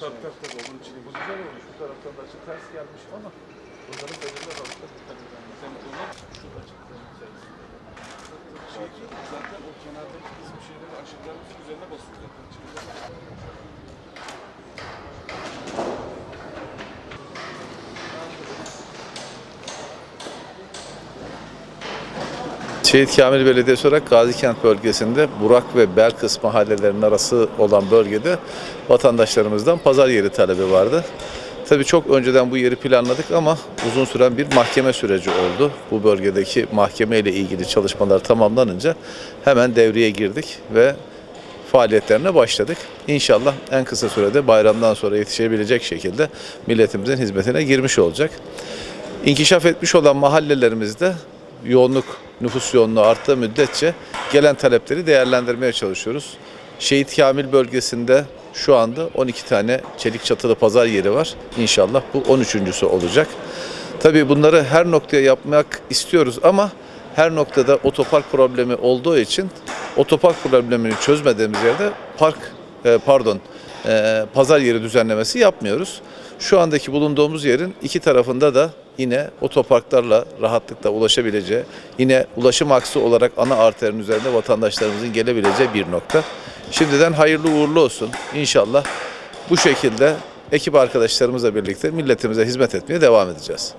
Tabii tabii tabii onun için bu güzel olmuş. Bu taraftan da açık ters gelmiş ama bunların belirli aralıkta dikkat edilmesi. Hem onlar şurada açık ters. Şey zaten o kenardaki bizim şeyleri aşıklarımızın üzerine basıyor zaten. Çıkacak. Şehit Kamil Belediyesi olarak Gazikent bölgesinde Burak ve Belkıs mahallelerinin arası olan bölgede vatandaşlarımızdan pazar yeri talebi vardı. Tabii çok önceden bu yeri planladık ama uzun süren bir mahkeme süreci oldu. Bu bölgedeki mahkeme ile ilgili çalışmalar tamamlanınca hemen devreye girdik ve faaliyetlerine başladık. İnşallah en kısa sürede bayramdan sonra yetişebilecek şekilde milletimizin hizmetine girmiş olacak. İnkişaf etmiş olan mahallelerimizde yoğunluk, nüfus yoğunluğu arttığı müddetçe gelen talepleri değerlendirmeye çalışıyoruz. Şehit Kamil bölgesinde şu anda 12 tane çelik çatılı pazar yeri var. İnşallah bu 13.sü olacak. Tabii bunları her noktaya yapmak istiyoruz ama her noktada otopark problemi olduğu için otopark problemini çözmediğimiz yerde park e, pardon e, pazar yeri düzenlemesi yapmıyoruz. Şu andaki bulunduğumuz yerin iki tarafında da yine otoparklarla rahatlıkla ulaşabileceği, yine ulaşım aksı olarak ana arterin üzerinde vatandaşlarımızın gelebileceği bir nokta. Şimdiden hayırlı uğurlu olsun. İnşallah bu şekilde ekip arkadaşlarımızla birlikte milletimize hizmet etmeye devam edeceğiz.